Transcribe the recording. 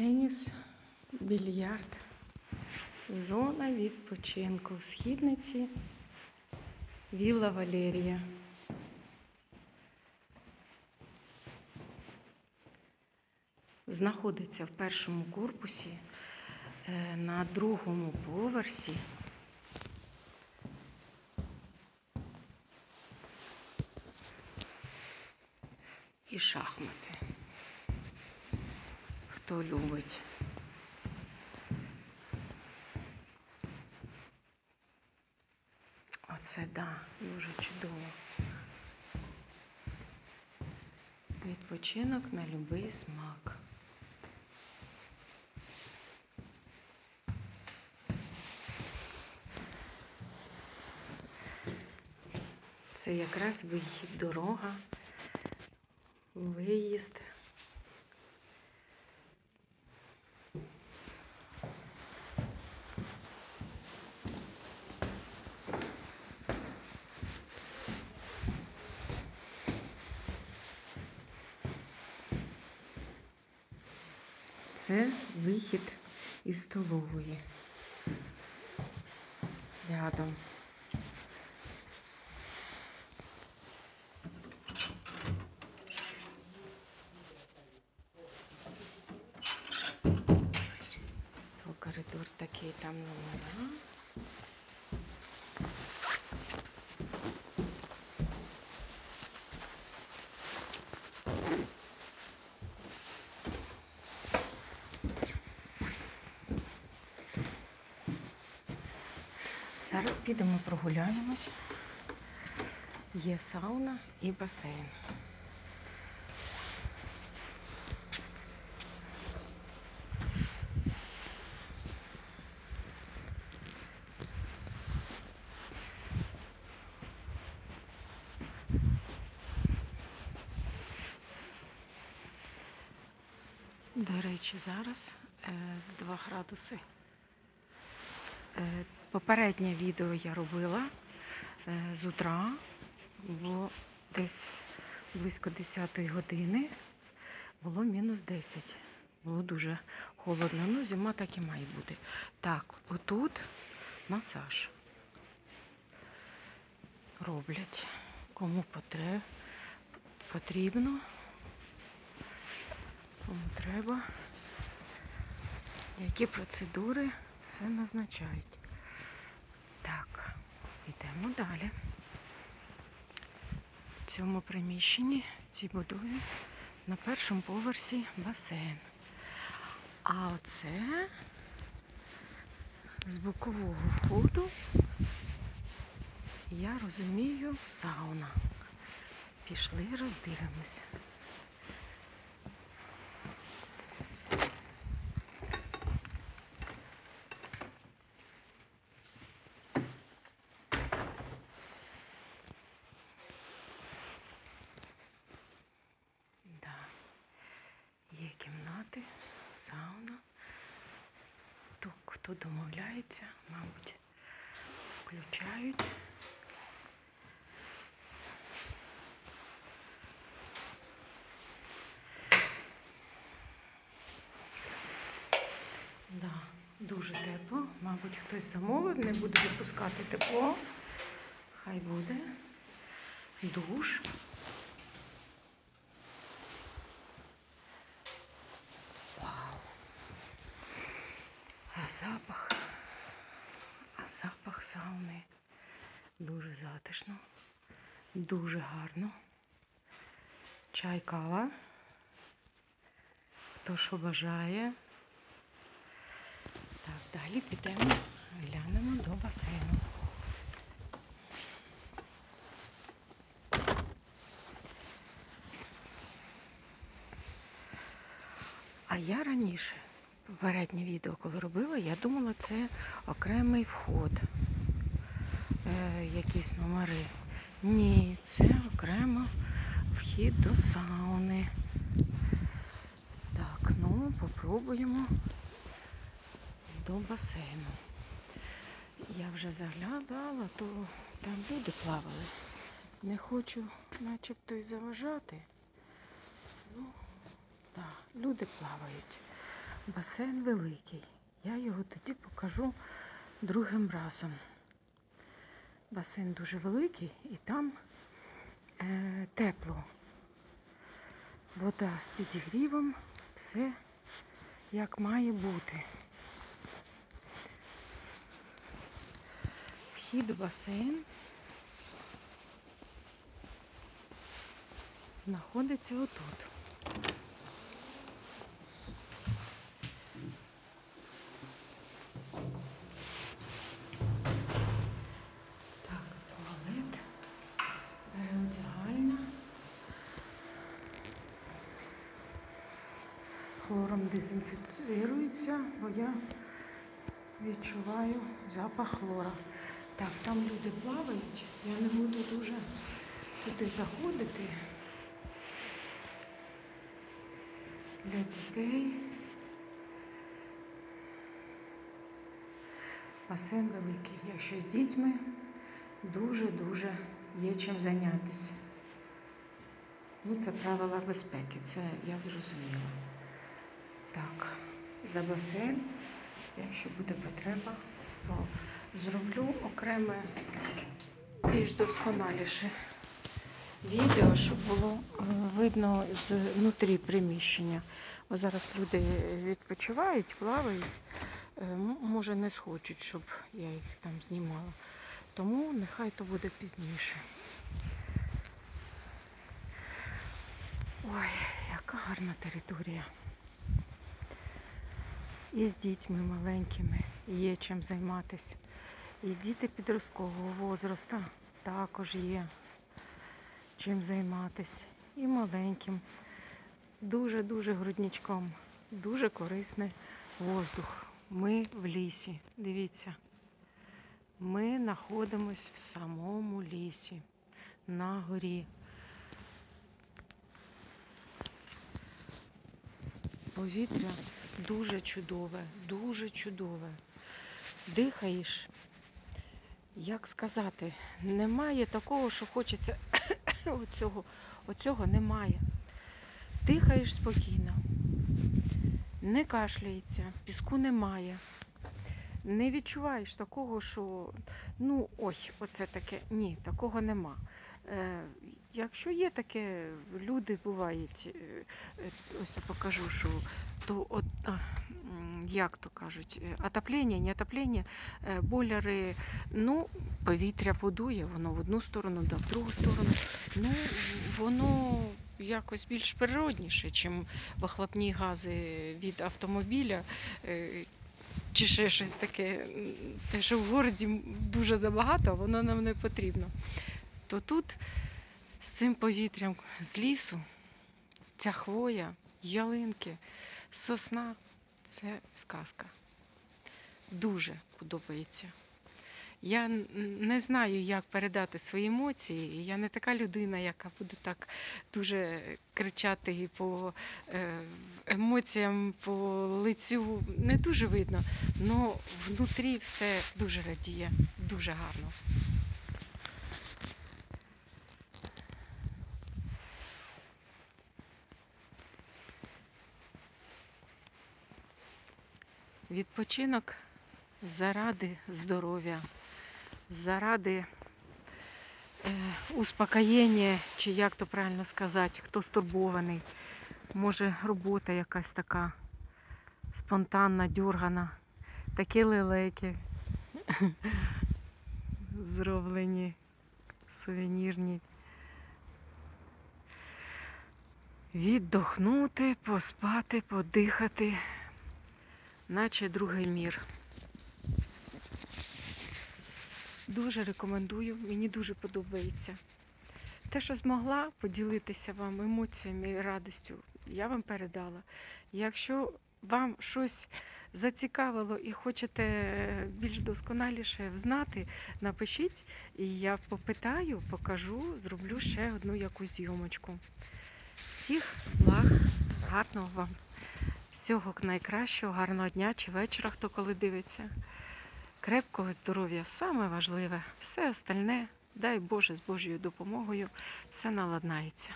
теніс, більярд, зона відпочинку в східниці Вілла Валерія. Знаходиться в першому корпусі е, на другому поверсі. І шахмати. Хто любить. Оце да, дуже чудово. Відпочинок на любий смак. Це якраз вихід, дорога, виїзд. Це вихід із столової. Рядом. То коридор такий там номера. Зараз підемо прогуляємось. Є сауна і басейн. До речі, зараз е, 2 градуси. Попереднє відео я робила е, з утра, було десь близько 10 години, було мінус 10. Було дуже холодно. Ну, зима так і має бути. Так, отут масаж роблять. Кому потрібно, кому треба, які процедури все назначають. Йдемо далі. В цьому приміщенні, в цій будові, на першому поверсі басейн. А оце з бокового входу, я розумію, сауна. Пішли, роздивимось. Да. Є кімнати, сауна. Домовляється, мабуть, включають. Да, дуже тепло. Мабуть, хтось замовив, не буде випускати тепло. Хай буде. Душ. Запах. А запах сауни. Дуже затишно. Дуже гарно. Чай, кава. Хто що бажає. Так, далі підемо, глянемо до басейну. А я раніше, попереднє відео, коли робила, я думала, це окремий вход, е, якісь номери. Ні, це окремо вхід до сауни. Так, ну, попробуємо до басейну. Я вже заглядала, то там люди плавали. Не хочу начебто й заважати. Ну, так, люди плавають. Басейн великий. Я його тоді покажу другим разом. Басейн дуже великий і там е, тепло. Вода з підігрівом, все як має бути. Вхід у басейн знаходиться отут. Хлором дезінфіцірується, бо я відчуваю запах хлора. Так, там люди плавають, я не буду дуже туди заходити. Для дітей. Басейн великий. Якщо з дітьми дуже-дуже є чим зайнятися. Ну, це правила безпеки, це я зрозуміла. Так, за басейн, якщо буде потреба, то зроблю окреме більш досконаліше відео, щоб було е, видно знутрі приміщення. Бо зараз люди відпочивають, плавають. Е, Може не схочуть, щоб я їх там знімала. Тому нехай то буде пізніше. Ой, яка гарна територія. І з дітьми маленькими є чим займатися. І діти підросткового возрасту також є чим займатися. І маленьким, дуже-дуже грудничком, дуже корисний воздух. Ми в лісі. Дивіться. Ми знаходимося в самому лісі, на горі. Повітря дуже чудове, дуже чудове. Дихаєш, як сказати, немає такого, що хочеться оцього, оцього немає. Дихаєш спокійно, не кашляється, піску немає. Не відчуваєш такого, що ну ось, оце таке. Ні, такого нема. Е, якщо є таке, люди бувають, е, е, ось я покажу, що то от, як то кажуть, е, отоплення, не отоплення, е, бойлери, ну, повітря подує, воно в одну сторону, да в другу сторону. Ну, воно якось більш природніше, чим вихлопні гази від автомобіля. е, Чи ще щось таке, те, що в городі дуже забагато, воно нам не потрібно. То тут з цим повітрям з лісу, ця хвоя, ялинки, сосна це сказка. Дуже подобається. Я не знаю, як передати свої емоції. Я не така людина, яка буде так дуже кричати і по е, емоціям, по лицю не дуже видно. але внутрі все дуже радіє, дуже гарно. Відпочинок заради здоров'я, заради е, успокоєння, чи як то правильно сказати, хто стурбований. Може, робота якась така спонтанна, дюргана. Такі лелеки зроблені, сувенірні. Віддохнути, поспати, подихати, наче другий мір. Дуже рекомендую, мені дуже подобається. Те, що змогла поділитися вам емоціями і радістю, я вам передала. Якщо вам щось зацікавило і хочете більш досконаліше знати, напишіть, і я попитаю, покажу, зроблю ще одну якусь зйомочку. Всіх благ, гарного вам, всього найкращого, гарного дня чи вечора, хто коли дивиться. Крепкого здоров'я саме важливе. Все остальне, дай Боже, з Божою допомогою, все наладнається.